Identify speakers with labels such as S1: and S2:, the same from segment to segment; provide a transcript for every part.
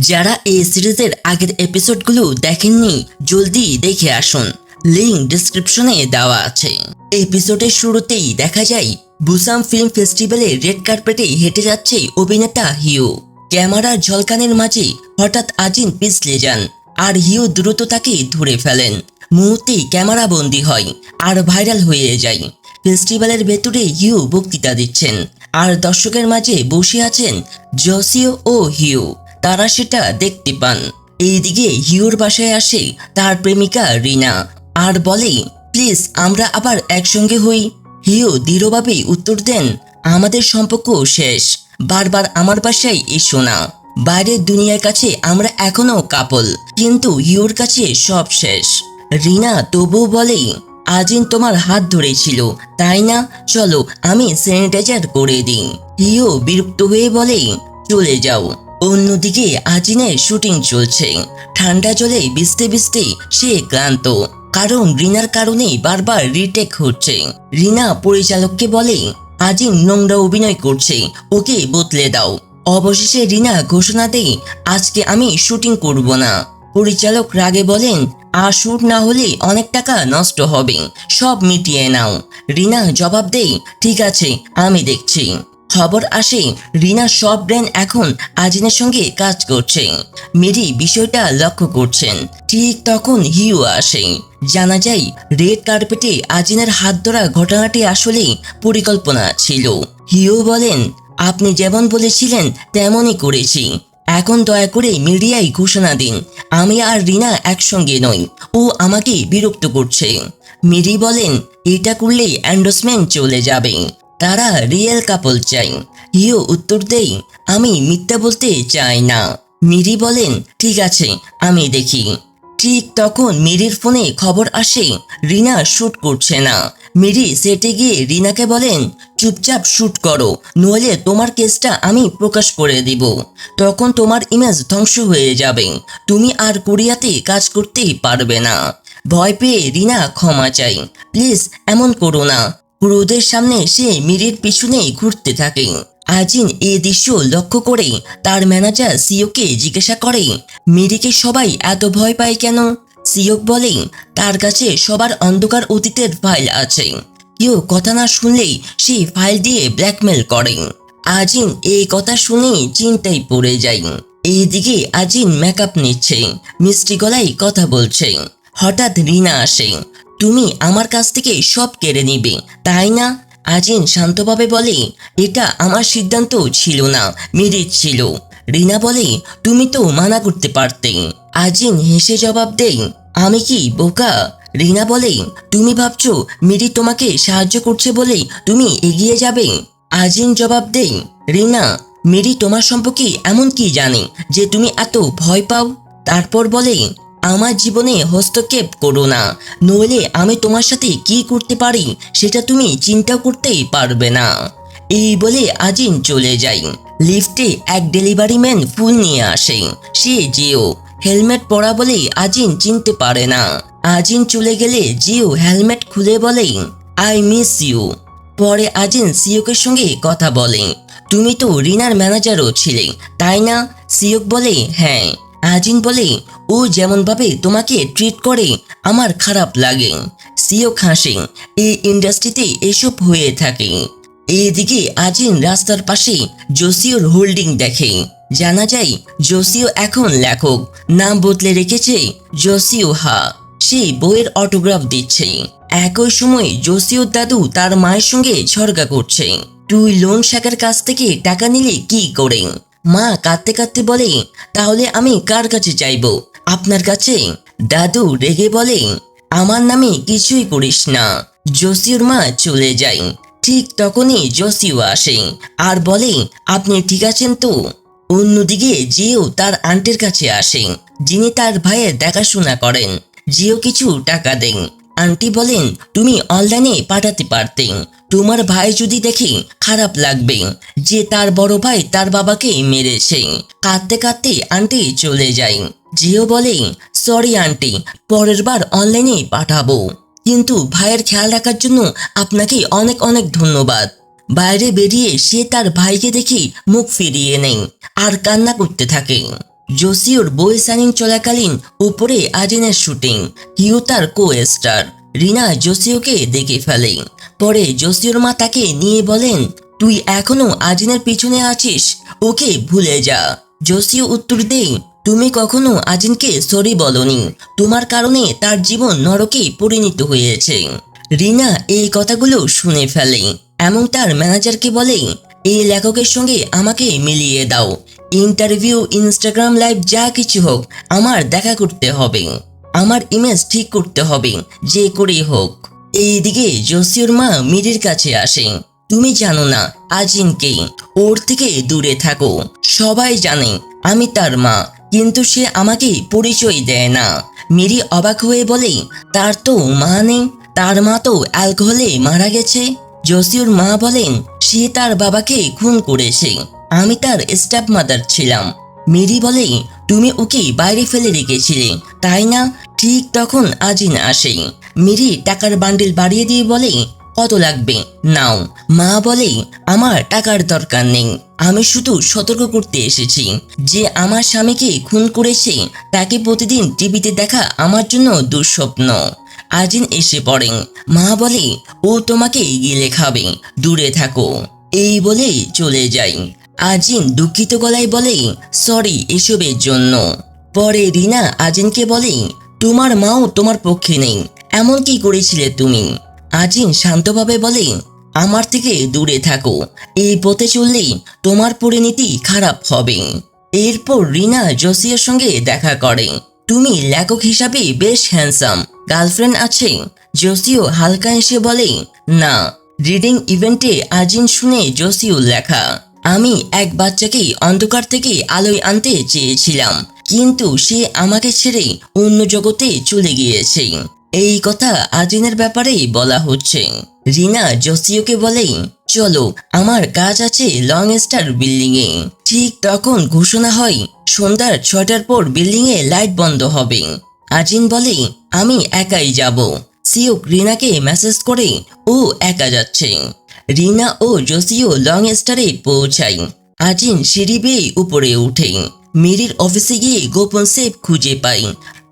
S1: যারা এই সিরিজের আগের এপিসোডগুলো দেখেননি, জলদি দেখে আসুন। লিঙ্ক ডিসক্রিপশনে দেওয়া আছে। এপিসোডের শুরুতেই দেখা যায়, বুসাম ফিল্ম ফেস্টিভ্যালে রেড কার্পেটে হেঁটে যাচ্ছে অভিনেতা হিউ। ক্যামেরার ঝলকানের মাঝে হঠাৎ আজিন পিছলে যান, আর হিউ দ্রুত তাকে ধরে ফেলেন। মুহূর্তেই ক্যামেরা বন্দি হয়, আর ভাইরাল হয়ে যায়। ফেস্টিভ্যালের ভেতরে হিউ বক্তৃতা দিচ্ছেন, আর দর্শকের মাঝে বসে আছেন জসিও ও হিউ। তারা সেটা দেখতে পান। এইদিকে হিউর বাসায় আসে তার প্রেমিকা রিনা। আর বলে, প্লিজ, আমরা আবার একসঙ্গে হই। হিউ দৃঢ়ভাবে উত্তর দেন, আমাদের সম্পর্ক শেষ। বারবার আমার বাসায় এসো না। বাইরের দুনিয়ার কাছে আমরা এখনও কাপল, কিন্তু হিউর কাছে সব শেষ। রিনা তবু বলে আজিন তোমার হাত ধরেছিল, তাই না? চলো, আমি স্যানিটাইজার করে দিই। হিও বিরক্ত হয়ে বলে, চলে যাও। অন্যদিকে আজিনের শুটিং চলছে। ঠান্ডা জলে ভিজতে ভিজতে সে ক্লান্ত। কারণ রিনার কারণেই বারবার রিটেক হচ্ছে। রিনা পরিচালককে বলে, আজিন নোংরা অভিনয় করছে, ওকে বদলে দাও। অবশেষে রিনা ঘোষণা দেয়, আজকে আমি শুটিং করব না। পরিচালক রাগে বলেন, আর শুট না হলে অনেক টাকা নষ্ট হবে, সব মিটিয়ে নাও। রিনা জবাব দেয়, ঠিক আছে, আমি দেখছি। খবর আসে, রিনা সব ব্র্যান্ড এখন আজিনের সঙ্গে কাজ করছে। মেরি বিষয়টা লক্ষ্য করছেন। ঠিক তখন হিউ আসে। জানা যায়, রেড কার্পেটে আজিনের হাত ধরা ঘটনাটি আসলে পরিকল্পনা ছিল। হিউ বলেন, আপনি যেমন বলেছিলেন, তেমনই করেছি। এখন দয়া করে মিডিয়ায় ঘোষণা দিন। আমি আর রিনা একসঙ্গে নই। ও আমাকে বিরক্ত করছে। মিরি বলেন, এটা করলেই অ্যান্ডোসমেন্ট চলে যাবে। তারা রিয়েল কাপল চাই। হিও উত্তর দেই, আমি মিথ্যা বলতে চাই না। মিরি বলেন, ঠিক আছে, আমি দেখি। ঠিক তখন মিরির ফোনে খবর আসে, রিনা শ্যুট করছে না। মিরি সেটে গিয়ে রিনাকে বলেন, চুপচাপ শ্যুট করো, নইলে তোমার কেসটা আমি প্রকাশ করে দিব। তখন তোমার ইমেজ ধ্বংস হয়ে যাবে। তুমি আর কোরিয়াতে কাজ করতেই পারবে না। ভয় পেয়ে রিনা ক্ষমা চাই প্লিজ, এমন করো না। ক্রোধের সামনে সে মিরির পিছনে ঘুরতে থাকে। আজিন এ দৃশ্য লক্ষ্য করে তার ম্যানেজার সিওকে জিজ্ঞাসা করে, মিরিকে সবাই এত ভয় পায় কেন? সিওক বলে, তার কাছে সবার অন্ধকার অতীতের ফাইল আছে। কেউ কথা না শুনলেই সে ফাইল দিয়ে ব্ল্যাকমেল করে। আজিন এই কথা শুনে চিন্তায় পড়ে যায়। এইদিকে আজিন মেকআপ নিচ্ছে, মিষ্টি গলায় কথা বলছে। হঠাৎ রিনা আসে তুমি আমার কাছ থেকে সব কেড়ে নিবে, তাই না? আজিন শান্তভাবে বলে, এটা আমার সিদ্ধান্ত ছিল না মেরিট ছিল। রিনা বলে, তুমি তো মানা করতে পারতে। আজিন হেসে জবাব দেই আমি কি বোকা? রিনা বলে, তুমি ভাবছ মিরি তোমাকে সাহায্য করছে বলেই তুমি এগিয়ে যাবে? আজিন জবাব দেই রিনা মেরি তোমার সম্পর্কে এমন কি জানে যে তুমি এত ভয় পাও? তারপর বলে আমার জীবনে হস্তক্ষেপ করো না। নইলে আমি তোমার সাথে কি করতে পারি, সেটা তুমি চিন্তা করতেই পারবে না। এই বলে আজিন চলে যাই লিফটে এক ডেলিভারি ম্যান ফুল নিয়ে আসে। সে জিও। হেলমেট পরা বলে আজিন চিনতে পারে না। আজিন চলে গেলে জিও হেলমেট খুলে বলে আই মিস ইউ। পরে আজিন সিওকের সঙ্গে কথা বলে, তুমি তো রিনার ম্যানেজারও ছিলে, তাই না? সিওক বলে হ্যাঁ। আজিন বলে ও যেমনভাবে তোমাকে ট্রিট করে, আমার খারাপ লাগে। সিও হাসে এই ইন্ডাস্ট্রিতে এসব হয়ে থাকে। এদিকে আজিন রাস্তার পাশে জোসিওর হোল্ডিং দেখে। জানা যায়, জোসিও এখন লেখক। নাম বদলে রেখেছে জোসিও হা। সেই বইয়ের অটোগ্রাফ দিচ্ছে। একই সময় জোসিওর দাদু তার মায়ের সঙ্গে ঝরগা করছে। তুই লোন শাখার কাছ থেকে টাকা নিলে কি করে? মা কাঁদতে কাঁদতে বলে, তাহলে আমি কার কাছে চাইব আপনার কাছে দাদু রেগে বলে, আমার নামে কিছুই করিস না। জসিউর মা চলে যায়। ঠিক তখনই জসিউ আসে আর বলে, আপনি ঠিক আছেন তো? অন্যদিকে জিও তার আন্টির কাছে আসে, যিনি তার ভাইয়ের দেখাশোনা করেন। জিও কিছু টাকা দেন। আন্টি বলেন, তুমি অনলাইনে পাঠাতে পারতেন তোমার ভাই যদি দেখে, খারাপ লাগবে যে তার বড় ভাই তার বাবাকে মেরেছে। কাঁদতে কাঁদতে আন্টি চলে যায়। জিও বলে, সরি আন্টি, পরের বার অনলাইনেই পাঠাবো। কিন্তু ভাইয়ের খেয়াল রাখার জন্য আপনাকে অনেক অনেক ধন্যবাদ। বাইরে বেরিয়ে সে তার ভাইকে দেখে মুখ ফিরিয়ে নেই আর কান্না করতে থাকে। জোসিওর বই সাইনিং চলাকালীন উপরে আজিনের শুটিং হিউ তার কো স্টার রিনা জোসিওকে দেখে ফেলে। পরে জোসিওর মা তাকে নিয়ে বলেন, তুই এখনও আজিনের পিছনে আছিস, ওকে ভুলে যা। জোসিও উত্তর দেই তুমি কখনো আজিনকে সরি বলনি। তোমার কারণে তার জীবন নরকে পরিণত হয়েছে। রিনা এই কথাগুলো শুনে ফেলে। এমন তার ম্যানেজারকে বলে, এই লেখকের সঙ্গে আমাকে মিলিয়ে দাও। ইন্টারভিউ, ইনস্টাগ্রাম লাইভ যা কিছু হোক, আমার দেখা করতে হবে। আমার ইমেজ ঠিক করতে হবে, যে করেই হোক। এইদিকে জসিওর মা মিরির কাছে আসে। তুমি জানো না আজিনকে ওর থেকে দূরে থাকো। সবাই জানে, আমি তার মা। কিন্তু সে আমাকে পরিচয় দেয় না। মিরি অবাক হয়ে বলে, তার তো মা নেই, তার মা তো অ্যালকোহলে মারা গেছে। জসিওর মা বলেন, সে তার বাবাকে খুন করেছে। আমি তার স্টাফ মাদার ছিলাম। মেরি বলে, তুমি ওকে বাইরে ফেলে রেখেছিলে, তাই না? ঠিক তখন আজিন আসে। মেরি টাকার বান্ডিল বাড়িয়ে দিয়ে বলে কত লাগবে? নাও। মা বলে, আমার টাকার দরকার নেই। আমি শুধু সতর্ক করতে এসেছি। যে আমার স্বামীকে খুন করেছে, তাকে প্রতিদিন টিভিতে দেখা আমার জন্য দুঃস্বপ্ন। আজিন এসে পড়েন মা বলে, ও তোমাকে গিলে খাবে। দূরে থাকো। এই বলে চলে যাই। আজিন দুঃখিত গলায় বলে, সরি এসবের জন্য। পরে রিনা আজিনকে বলে, তোমার মাও তোমার পক্ষে নেই। এমন কি করেছিলে তুমি? আজিন শান্তভাবে বলে, আমার থেকে দূরে থাকো। এই পথে চললেই তোমার পরিণতি খারাপ হবে। এরপর রিনা জসিয়ার সঙ্গে দেখা করে। তুমি লেখক হিসাবে বেশ হ্যান্ডসাম গার্লফ্রেন্ড আছে? জসিও হালকা এসে বলে, না। রিডিং ইভেন্টে আজিন শুনে জসিও লেখা। আমি এক বাচ্চাকে অন্ধকার থেকে আলোয় আনতে চেয়েছিলাম। কিন্তু সে আমাকে ছেড়ে অন্য জগতে চলে গিয়েছে। এই কথা আজিনের ব্যাপারেই বলা হচ্ছে। রিনা জসিওকে বলে, চলো, আমার কাজ আছে লং স্টার বিল্ডিং এ ঠিক তখন ঘোষণা হয়, সন্ধ্যার ছটার পর বিল্ডিং এ লাইট বন্ধ হবে। আজিন বলে, আমি একাই যাব। সিওক রিনাকে মেসেজ করে, ও একা যাচ্ছে। রিনা ও জসিও লং স্টারে পৌঁছায়। আজিন সিঁড়ি বেয়ে উপরে উঠে মিরির অফিসে গিয়ে গোপন সেফ খুঁজে পাই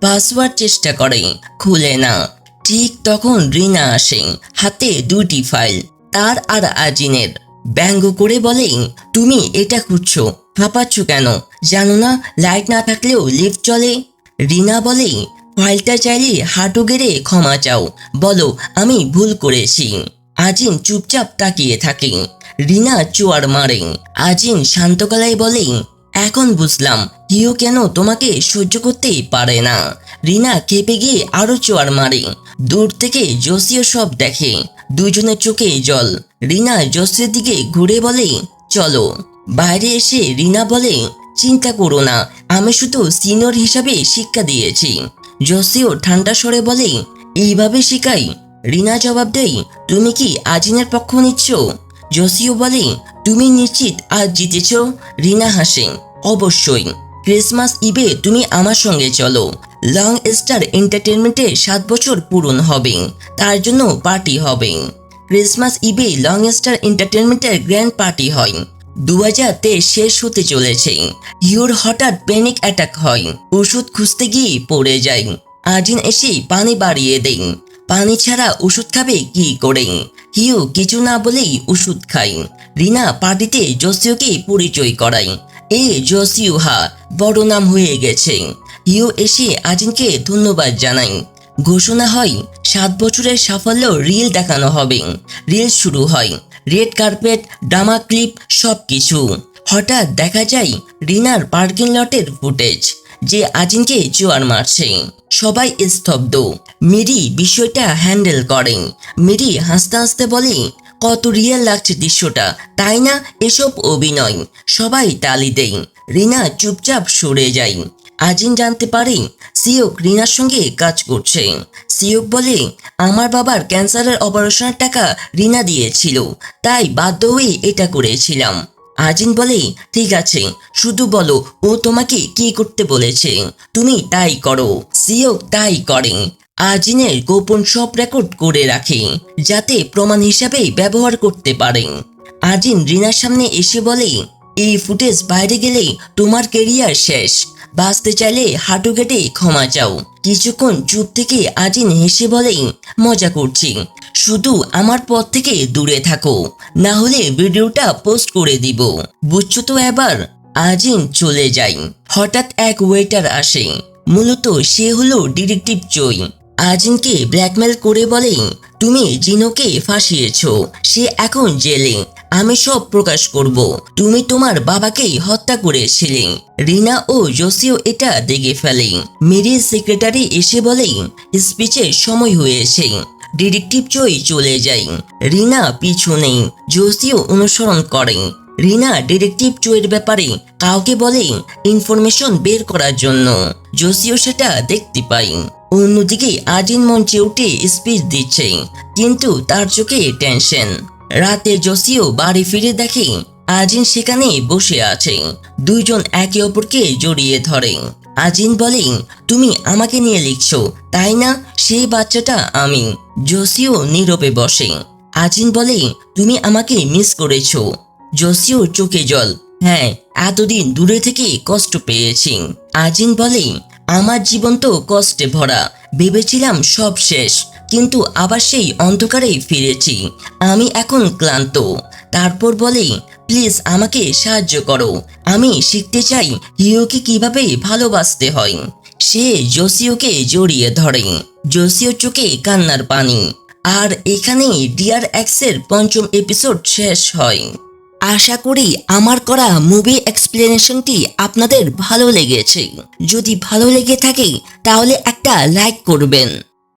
S1: পাসওয়ার্ড চেষ্টা করে, খুলে না। ঠিক তখন রিনা আসে, হাতে দুটি ফাইল, তার আর আজিনের। ব্যঙ্গ করে বলে, তুমি এটা খুঁজছো হাঁপাচ্ছ কেন? জানো না, লাইট না থাকলেও লিফট চলে? রিনা বলে, ফাইলটা চাইলে হাঁটু গেড়ে ক্ষমা চাও। বলো, আমি ভুল করেছি। আজিন চুপচাপ তাকিয়ে থাকে। রিনা চুয়ার মারে। আজিন শান্ত গলায় বলে, এখন বুঝলাম হিও কেন তোমাকে সহ্য করতেই পারে না? রিনা কেঁপে গিয়ে আরও চোয়ার মারে। দূর থেকে জসিও সব দেখে। দুজনের চোখে জল। রিনা জসির দিকে ঘুরে বলে, চলো। বাইরে এসে রিনা বলে, চিন্তা করো না, আমি শুধু সিনিয়র হিসাবে শিক্ষা দিয়েছি। জসিও ঠান্ডা স্বরে বলে, এইভাবে শিখাই? রিনা জবাব দেয়, তুমি কি আজিনের পক্ষ নিচ্ছ? জসিও বলে, তুমি নিশ্চিত আজ জিতেছ? রিনা হাসে, অবশ্যই। ক্রিসমাস ইভে তুমি আমার সঙ্গে চলো। লং স্টার এন্টারটেনমেন্টে সাত বছর পূরণ হবে। তার জন্য পার্টি হবে। ক্রিসমাস ইভে লং স্টার এন্টারটেনমেন্টের গ্র্যান্ড পার্টি হয়। দু শেষ হতে চলেছে। হিউর হঠাৎ প্যানিক অ্যাটাক হয়। ওষুধ খুঁজতে গিয়ে পড়ে যায়। আজিন এসে পানি বাড়িয়ে দেন পানি ছাড়া ওষুধ খাবে কি করে? হিউ কিছু না বলেই ওষুধ খায়। রিনা পার্টিতে জসিওকে পরিচয় করায়। এ জোসিউহা, বড় নাম হয়ে গেছে। ইউ এসে আজিনকে ধন্যবাদ জানাই। ঘোষণা হয়, সাত বছরের সাফল্য রিল দেখানো হবে। রিল শুরু হয়, রেড কার্পেট, ড্রামা ক্লিপ সব কিছু হঠাৎ দেখা যায়, রিনার পার্কিং লটের ফুটেজ, যে আজিনকে জোয়ার মারছে। সবাই স্তব্ধ। মিরি বিষয়টা হ্যান্ডেল করেন। মিরি হাসতে হাসতে বলে, কত রিয়েল লাগছে দৃশ্যটা, তাই না? এসব অভিনয়। সবাই তালি দেয় রিনা চুপচাপ সরে যায়। আজিন জানতে পারে, সিওক রিনার সঙ্গে কাজ করছে। সিওক বলে, আমার বাবার ক্যান্সারের অপারেশনের টাকা রিনা দিয়েছিল, তাই বাধ্য হয়ে এটা করেছিলাম। আজিন বলে, ঠিক আছে, শুধু বলো, ও তোমাকে কি করতে বলেছে? তুমি তাই করো সিওক তাই করে। আজিনের গোপন সব রেকর্ড করে রাখে, যাতে প্রমাণ হিসাবে ব্যবহার করতে পারেন আজিন রিনার সামনে এসে বলে, এই ফুটেজ বাইরে গেলে তোমার কেরিয়ার শেষ। বাঁচতে চাইলে হাঁটু কেটে ক্ষমা চাও। কিছুক্ষণ চুপ থেকে আজিন হেসে বলেই মজা করছি। শুধু আমার পথ থেকে দূরে থাকো। না হলে ভিডিওটা পোস্ট করে দিব। বুঝছ তো এবার? আজিন চলে যাই। হঠাৎ এক ওয়েটার আসে। মূলত সে হলো ডিটেকটিভ চই আজিনকে ব্ল্যাকমেল করে বলে, তুমি জিনোকে ফাঁসিয়েছো। সে এখন জেলে। আমি সব প্রকাশ করব। তুমি তোমার বাবাকেই হত্যা করেছিলে। রিনা ও জোসিও এটা দেখে ফেলে। মেরির সেক্রেটারি এসে বলে স্পিচের সময় হয়েছে। ডিটেকটিভ চই চলে যায়। রিনা পিছু নেই জোসিও অনুসরণ করে। রিনা ডিটেকটিভ চোয়ের ব্যাপারে কাউকে বলে ইনফরমেশন বের করার জন্য। জোসিও সেটা দেখতে পাই অন্যদিকে আজিন মঞ্চে উঠে স্পিচ দিচ্ছে। কিন্তু তার চোখে টেনশন। রাতে জোসিও বাড়ি ফিরে দেখে আজিন সেখানে বসে আছে। দুইজন একে অপরকে জড়িয়ে ধরে। আজিন বলে, তুমি আমাকে নিয়ে লিখছো, তাই না? সেই বাচ্চাটা আমি। জোসিও নীরবে বসে। আজিন বলে, তুমি আমাকে মিস করেছ। জোসিও চোখে জল হ্যাঁ এতদিন দূরে থেকে কষ্ট পেয়েছি। আজিন বলে, আমার জীবন তো কষ্টে ভরা, ভেবেছিলাম সব শেষ। কিন্তু আবার সেই অন্ধকারেই ফিরেছি। আমি এখন ক্লান্ত। তারপর বলে, প্লিজ আমাকে সাহায্য করো। আমি শিখতে চাই হিরোকে কীভাবে ভালোবাসতে হয়। সে জোসিওকে জড়িয়ে ধরে। জোসিও চোখে কান্নার পানি। আর এখানেই ডিয়ার এক্সের পঞ্চম এপিসোড শেষ হয়। আশা করি আমার করা মুভি এক্সপ্লেনেশনটি আপনাদের ভালো লেগেছে। যদি ভালো লেগে থাকে, তাহলে একটা লাইক করবেন।